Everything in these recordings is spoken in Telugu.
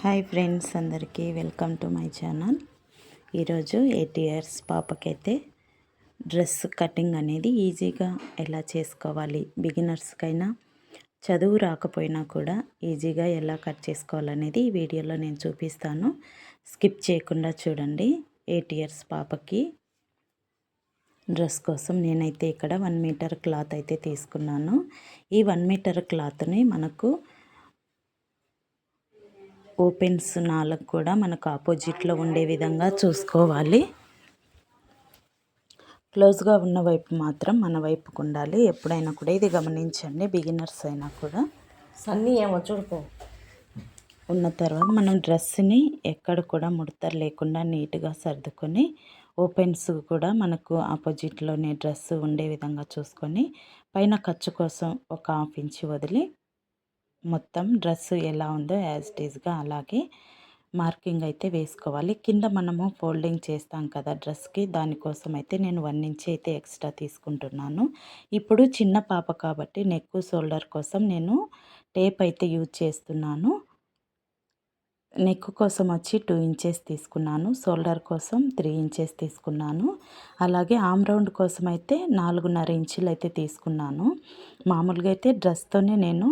హాయ్ ఫ్రెండ్స్ అందరికీ వెల్కమ్ టు మై ఛానల్. ఈరోజు ఎయిట్ ఇయర్స్ పాపకైతే డ్రెస్ కటింగ్ అనేది ఈజీగా ఎలా చేసుకోవాలి? బిగినర్స్కైనా చదువు రాకపోయినా కూడా ఈజీగా ఎలా కట్ చేసుకోవాలనేది ఈ వీడియోలో నేను చూపిస్తాను. స్కిప్ చేయకుండా చూడండి. ఎయిట్ ఇయర్స్ పాపకి డ్రెస్ కోసం నేనైతే ఇక్కడ వన్ మీటర్ క్లాత్ అయితే తీసుకున్నాను. ఈ వన్ మీటర్ క్లాత్ని మనకు ఓపెన్స్ నాలుగు కూడా మనకు ఆపోజిట్లో ఉండే విధంగా చూసుకోవాలి. క్లోజ్గా ఉన్న వైపు మాత్రం మన వైపుకు ఉండాలి. ఎప్పుడైనా కూడా ఇది గమనించండి. బిగినర్స్ అయినా కూడా. సన్నీ ఏమో చూడుకో ఉన్న తర్వాత మనం డ్రెస్ని ఎక్కడ కూడా ముడతలు లేకుండా నీట్గా సర్దుకొని ఓపెన్స్ కూడా మనకు ఆపోజిట్లోనే డ్రెస్ ఉండే విధంగా చూసుకొని పైన ఖర్చు కోసం ఒక హాఫ్ ఇంచ్ వదిలి మొత్తం డ్రెస్ ఎలా ఉందో యాజ్ ఇట్ ఈస్గా అలాగే మార్కింగ్ అయితే వేసుకోవాలి. కింద మనము ఫోల్డింగ్ చేస్తాం కదా డ్రెస్కి దానికోసం అయితే నేను వన్ ఇంచ్ అయితే ఎక్స్ట్రా తీసుకుంటున్నాను. ఇప్పుడు చిన్న పాప కాబట్టి నెక్ షోల్డర్ కోసం నేను టేప్ అయితే యూజ్ చేస్తున్నాను. నెక్ కోసం వచ్చి టూ ఇంచెస్ తీసుకున్నాను. షోల్డర్ కోసం త్రీ ఇంచెస్ తీసుకున్నాను. అలాగే ఆమ్ రౌండ్ కోసం అయితే నాలుగున్నర ఇంచులు అయితే తీసుకున్నాను. మామూలుగా అయితే డ్రెస్తోనే నేను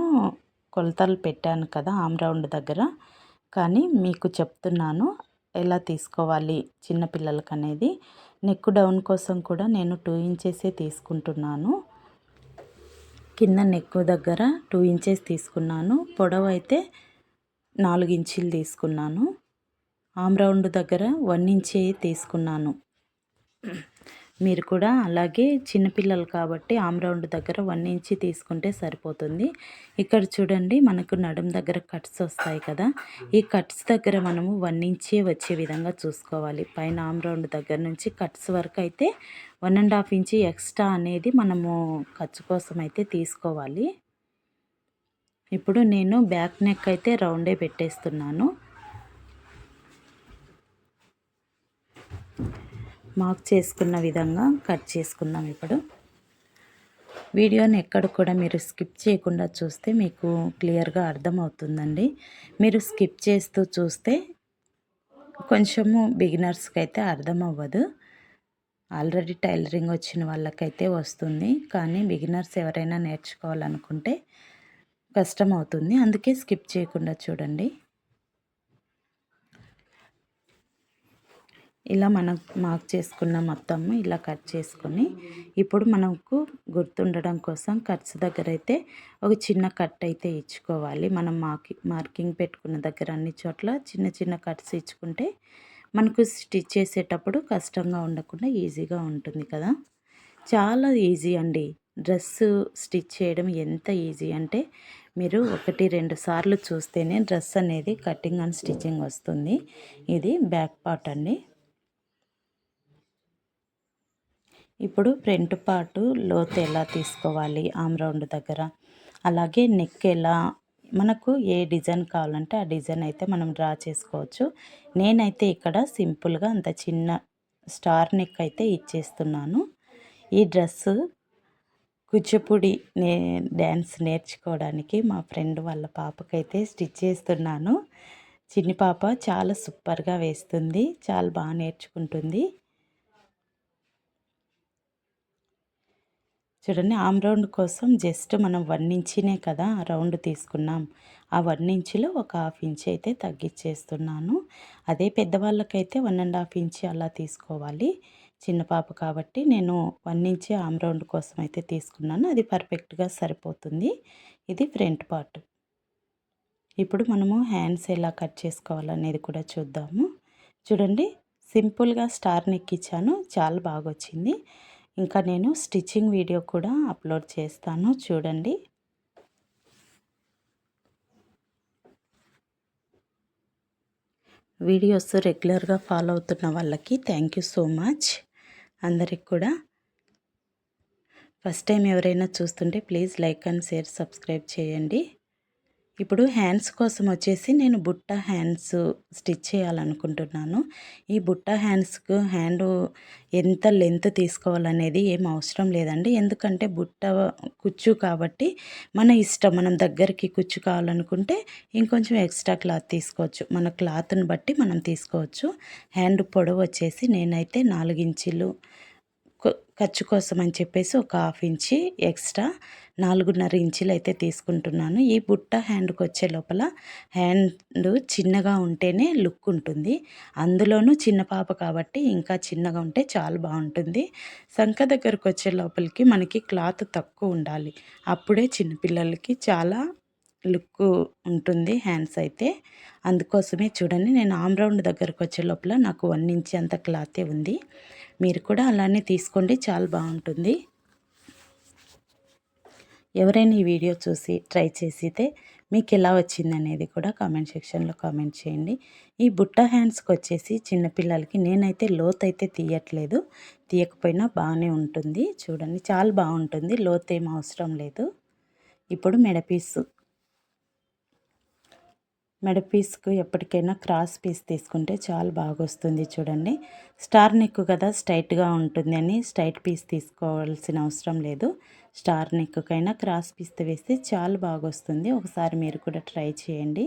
కొలతలు పెట్టాను కదా ఆమ్ రౌండ్ దగ్గర. కానీ మీకు చెప్తున్నాను ఎలా తీసుకోవాలి చిన్నపిల్లలకి అనేది నెక్ డౌన్ కోసం కూడా నేను టూ ఇంచెసే తీసుకుంటున్నాను. కింద నెక్ దగ్గర టూ ఇంచెస్ తీసుకున్నాను. పొడవు అయితే నాలుగు ఇంచీలు తీసుకున్నాను. ఆమ్ రౌండ్ దగ్గర వన్ ఇంచే తీసుకున్నాను. మీరు కూడా అలాగే చిన్నపిల్లలు కాబట్టి ఆమ్ రౌండ్ దగ్గర వన్ ఇంచి తీసుకుంటే సరిపోతుంది. ఇక్కడ చూడండి మనకు నడుం దగ్గర కట్స్ వస్తాయి కదా. ఈ కట్స్ దగ్గర మనము వన్ ఇంచే వచ్చే విధంగా చూసుకోవాలి. పైన ఆమ్ రౌండ్ దగ్గర నుంచి కట్స్ వరకు అయితే one and half inch extra అనేది మనము ఖర్చు కోసం అయితే తీసుకోవాలి. ఇప్పుడు నేను బ్యాక్ నెక్ అయితే రౌండే పెట్టేస్తున్నాను. మార్క్ చేసుకున్న విధంగా కట్ చేసుకుందాం ఇప్పుడు. వీడియోని ఎక్కడ కూడా మీరు స్కిప్ చేయకుండా చూస్తే మీకు క్లియర్గా అర్థమవుతుందండి. మీరు స్కిప్ చేస్తూ చూస్తే కొంచెము బిగినర్స్కి అయితే అర్థం అవ్వదు ఆల్రెడీ టైలరింగ్ వచ్చిన వాళ్ళకైతే వస్తుంది. కానీ బిగినర్స్ ఎవరైనా నేర్చుకోవాలనుకుంటే కష్టం అవుతుంది అందుకే స్కిప్ చేయకుండా చూడండి. ఇలా మనం మార్క్ చేసుకున్న మొత్తము ఇలా కట్ చేసుకొని ఇప్పుడు మనకు గుర్తుండడం కోసం ఖర్చు దగ్గర అయితే ఒక చిన్న కట్ అయితే ఇచ్చుకోవాలి. మనం మార్కి మార్కింగ్ పెట్టుకున్న దగ్గర అన్ని చోట్ల చిన్న చిన్న కట్స్ ఇచ్చుకుంటే మనకు స్టిచ్ చేసేటప్పుడు కష్టంగా ఉండకుండా ఈజీగా ఉంటుంది కదా. చాలా ఈజీ అండి. డ్రెస్ స్టిచ్ చేయడం ఎంత ఈజీ అంటే మీరు ఒకటి రెండు సార్లు చూస్తేనే డ్రెస్ అనేది కటింగ్ అండ్ స్టిచ్చింగ్ వస్తుంది. ఇది బ్యాక్ పార్ట్ అండి. ఇప్పుడు ఫ్రంట్ పార్ట్ లోతు ఎలా తీసుకోవాలి? ఆమ్రౌండ్ దగ్గర. అలాగే నెక్ ఎలా? మనకు ఏ డిజైన్ కావాలంటే ఆ డిజైన్ అయితే మనం డ్రా చేసుకోవచ్చు. నేనైతే ఇక్కడ సింపుల్గా అంత చిన్న స్టార్ నెక్ అయితే ఇచ్చేస్తున్నాను. ఈ డ్రెస్సు కూచిపూడి నే డ్యాన్స్ నేర్చుకోవడానికి మా ఫ్రెండ్ వాళ్ళ పాపకైతే స్టిచ్ చేస్తున్నాను. చిన్ని పాప చాలా సూపర్గా వేస్తుంది. చాలా బాగా నేర్చుకుంటుంది. చూడండి ఆమ్ రౌండ్ కోసం జస్ట్ మనం వన్ ఇంచినే కదా రౌండ్ తీసుకున్నాం. ఆ వన్ ఇంచులో ఒక హాఫ్ ఇంచ్ అయితే తగ్గించేస్తున్నాను. అదే పెద్దవాళ్ళకైతే వన్ అండ్ హాఫ్ ఇంచ్ అలా తీసుకోవాలి. చిన్న పాప కాబట్టి నేను వన్ ఇంచ్ ఆమ్ రౌండ్ కోసం అయితే తీసుకున్నాను. అది పర్ఫెక్ట్గా సరిపోతుంది. ఇది ఫ్రంట్ పార్ట్. ఇప్పుడు మనము హ్యాండ్స్ ఎలా కట్ చేసుకోవాలనేది కూడా చూద్దాము. చూడండి సింపుల్గా స్టార్ నెక్ ఇచ్చాను చాలా బాగా వచ్చింది ఇంకా నేను స్టిచ్చింగ్ వీడియో కూడా అప్లోడ్ చేస్తాను చూడండి. వీడియోస్ రెగ్యులర్గా ఫాలో అవుతున్న వాళ్ళకి థ్యాంక్ యూ సో మచ్. అందరికి కూడా. ఫస్ట్ టైం ఎవరైనా చూస్తుంటే please like and share subscribe చేయండి. ఇప్పుడు హ్యాండ్స్ కోసం వచ్చేసి నేను బుట్ట హ్యాండ్స్ స్టిచ్ చేయాలనుకుంటున్నాను. ఈ బుట్ట హ్యాండ్స్కు హ్యాండ్ ఎంత లెంత్ తీసుకోవాలనేది ఏం అవసరం లేదండి. ఎందుకంటే బుట్ట కుచ్చు కాబట్టి మన ఇష్టం మనం దగ్గరికి కుచ్చు కావాలనుకుంటే ఇంకొంచెం ఎక్స్ట్రా క్లాత్ తీసుకోవచ్చు. మన క్లాత్ని బట్టి మనం తీసుకోవచ్చు. హ్యాండ్ పొడవు వచ్చేసి నేనైతే నాలుగు ఇంచులు ఖర్చు కోసం అని చెప్పేసి ఒక హాఫ్ ఇంచి ఎక్స్ట్రా నాలుగున్నర ఇంచులు అయితే తీసుకుంటున్నాను. ఈ బుట్ట హ్యాండ్కి వచ్చే లోపల హ్యాండ్ చిన్నగా ఉంటేనే లుక్ ఉంటుంది. అందులోనూ చిన్న పాప కాబట్టి ఇంకా చిన్నగా ఉంటే చాలా బాగుంటుంది. సంఖ దగ్గరకు వచ్చే లోపలికి మనకి క్లాత్ తక్కువ ఉండాలి. అప్పుడే చిన్నపిల్లలకి చాలా లుక్ ఉంటుంది హ్యాండ్స్ అయితే. అందుకోసమే చూడండి నేను ఆమ్ రౌండ్ దగ్గరకు వచ్చే లోపల నాకు వన్ ఇంచ్ అంత క్లాతే ఉంది. మీరు కూడా అలానే తీసుకోండి చాలా బాగుంటుంది. ఎవరైనా ఈ వీడియో చూసి ట్రై చేసితే మీకు ఎలా వచ్చిందనేది కూడా కామెంట్ సెక్షన్లో కామెంట్ చేయండి. ఈ బుట్ట హ్యాండ్స్కి వచ్చేసి చిన్నపిల్లలకి నేనైతే లోత్ అయితే తీయట్లేదు. తీయకపోయినా బాగానే ఉంటుంది. చూడండి చాలా బాగుంటుంది. లోత్ ఏం అవసరం లేదు. ఇప్పుడు మెడపీసు మెడ పీస్కు ఎప్పటికైనా క్రాస్ పీస్ తీసుకుంటే చాలా బాగా వస్తుంది చూడండి. స్టార్ నెక్ కదా స్ట్రైట్గా ఉంటుంది అని స్ట్రైట్ పీస్ తీసుకోవాల్సిన అవసరం లేదు. స్టార్ నెక్కైనా క్రాస్ పీస్ వేస్తే చాలా బాగా వస్తుంది ఒకసారి మీరు కూడా ట్రై చేయండి.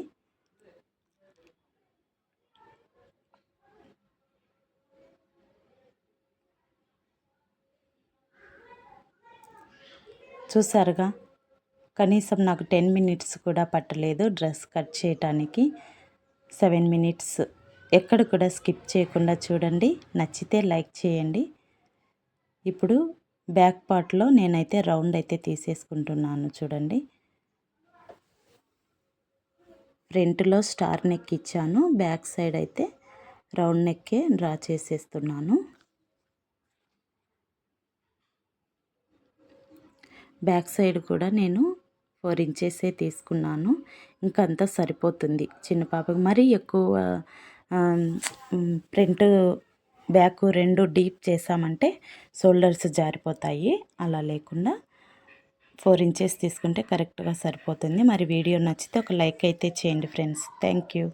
చూసారుగా? కనీసం నాకు టెన్ మినిట్స్ కూడా పట్టలేదు డ్రెస్ కట్ చేయటానికి. సెవెన్ మినిట్స్ ఎక్కడ కూడా స్కిప్ చేయకుండా చూడండి. నచ్చితే లైక్ చేయండి. ఇప్పుడు బ్యాక్ పార్ట్లో నేనైతే రౌండ్ అయితే తీసేసుకుంటున్నాను చూడండి. ఫ్రంట్లో స్టార్ నెక్ ఇచ్చాను. బ్యాక్ సైడ్ అయితే రౌండ్ నెక్కే డ్రా చేసేస్తున్నాను. బ్యాక్ సైడ్ కూడా నేను ఫోర్ ఇంచెసే తీసుకున్నాను. ఇంకా అంతా సరిపోతుంది. చిన్న పాపకి మరీ ఎక్కువ ప్రింట్ బ్యాక్ రెండు డీప్ చేసామంటే షోల్డర్స్ జారిపోతాయి. అలా లేకుండా ఫోర్ ఇంచెస్ తీసుకుంటే కరెక్ట్గా సరిపోతుంది. మరి వీడియో నచ్చితే ఒక లైక్ అయితే చేయండి ఫ్రెండ్స్. Thank you.